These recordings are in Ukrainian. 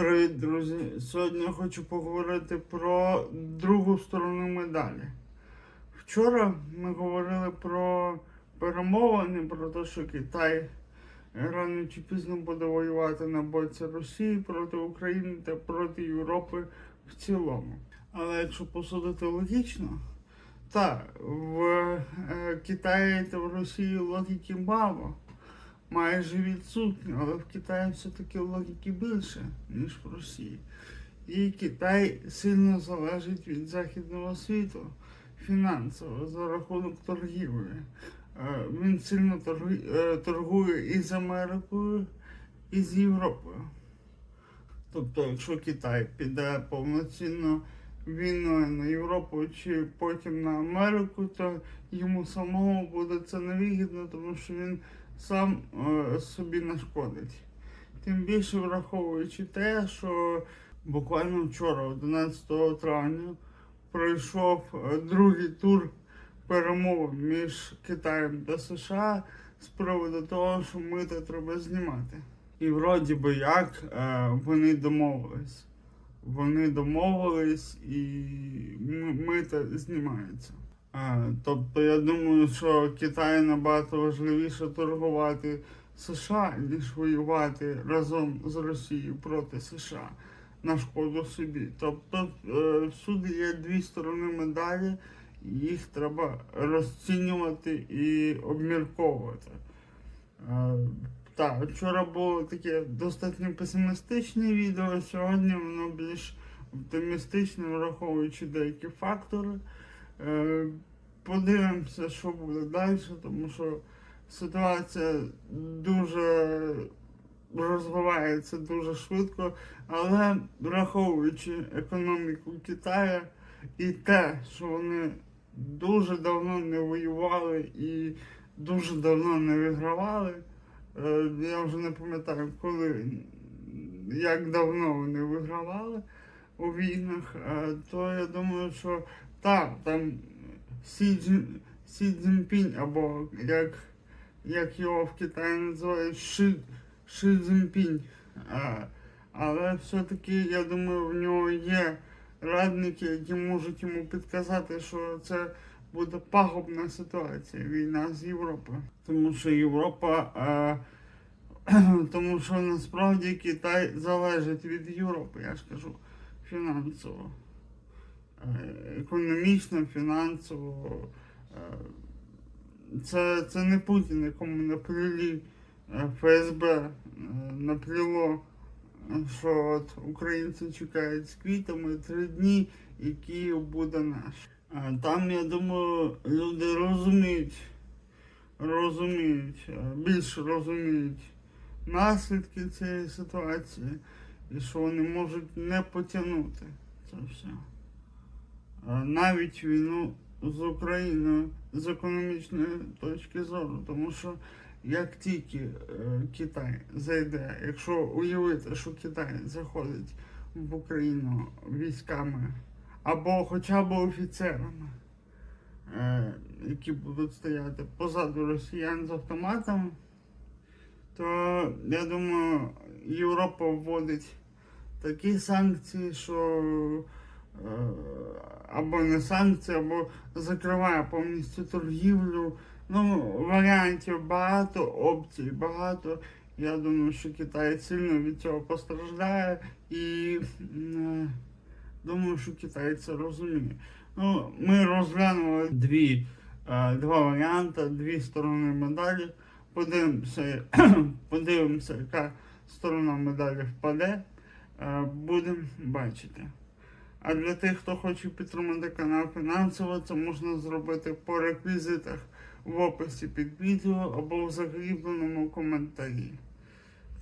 Привіт, друзі! Сьогодні хочу поговорити про другу сторону медалі. Вчора ми говорили про перемовини, про те, що Китай рано чи пізно буде воювати на боці Росії проти України та проти Європи в цілому. Але якщо посудити логічно, так, в е, Китаї та в Росії логіки мало майже відсутні, але в Китаї все-таки логіки більше, ніж в Росії. І Китай сильно залежить від західного світу фінансово за рахунок торгівлі. Е, Він сильно е, торгує і з Америкою, і з Європою. Тобто, якщо Китай піде повноцінно війною на Європу чи потім на Америку, то йому самому буде це невигідно, тому що він сам е, собі нашкодить. Тим більше враховуючи те, що буквально вчора, 11 травня, пройшов е, другий тур перемовин між Китаєм та США з приводу того, що мита треба знімати. І вроді би як е, вони домовились. Вони домовились і мита знімається. А, тобто я думаю, що Китаю набагато важливіше торгувати США, ніж воювати разом з Росією проти США на шкоду собі. Тобто е, всюди є дві сторони медалі, їх треба розцінювати і обмірковувати. Е, Так, вчора було таке достатньо песимістичне відео, сьогодні воно більш оптимістичне, враховуючи деякі фактори. Е, Подивимося, що буде далі, тому що ситуація дуже розвивається дуже швидко, але враховуючи економіку Китаю і те, що вони дуже давно не воювали і дуже давно не вигравали, е, я вже не пам'ятаю, коли, як давно вони вигравали у війнах, е, то я думаю, що так, там Сі, Цзін- Сі Цзіньпінь, або як, як його в Китаї називають Ши, Ши Цзіньпінь. Але все-таки, я думаю, в нього є радники, які можуть йому підказати, що це буде пагубна ситуація, війна з Європою. Тому що Європа, а, тому що насправді Китай залежить від Європи, я ж кажу, фінансово е, економічно, фінансово. е, Це, це не Путін, якому наплели е, ФСБ наплело, е, що от українці чекають з квітами три дні і Київ буде наш. Там, я думаю, люди розуміють, розуміють, більше розуміють наслідки цієї ситуації і що вони можуть не потягнути це все. Навіть війну з Україною з економічної точки зору, тому що як тільки е, Китай зайде, якщо уявити, що Китай заходить в Україну військами або хоча б офіцерами, е, які будуть стояти позаду росіян з автоматами, то я думаю, Європа вводить такі санкції, що е, або не санкції, або закриває повністю торгівлю. Ну, варіантів багато, опцій багато. Я думаю, що Китай сильно від цього постраждає і е, думаю, що Китай це розуміє. Ну, ми розглянули дві, е, два варіанти, дві сторони медалі. Подивимося, подивимося, яка сторона медалі впаде. Е, Будемо бачити. А для тих, хто хоче підтримати канал фінансово, це можна зробити по реквізитах в описі під відео або в закріпленому коментарі.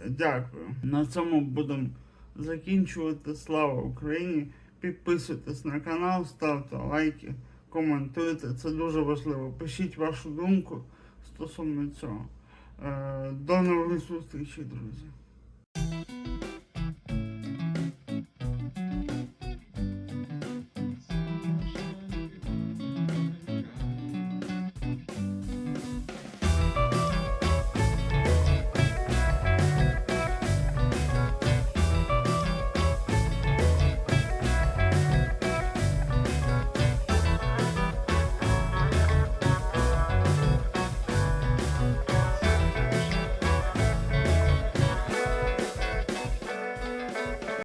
Дякую. На цьому будемо закінчувати. Слава Україні! Підписуйтесь на канал, ставте лайки, коментуйте. Це дуже важливо. Пишіть вашу думку стосовно цього. Е, До нових зустрічей, друзі.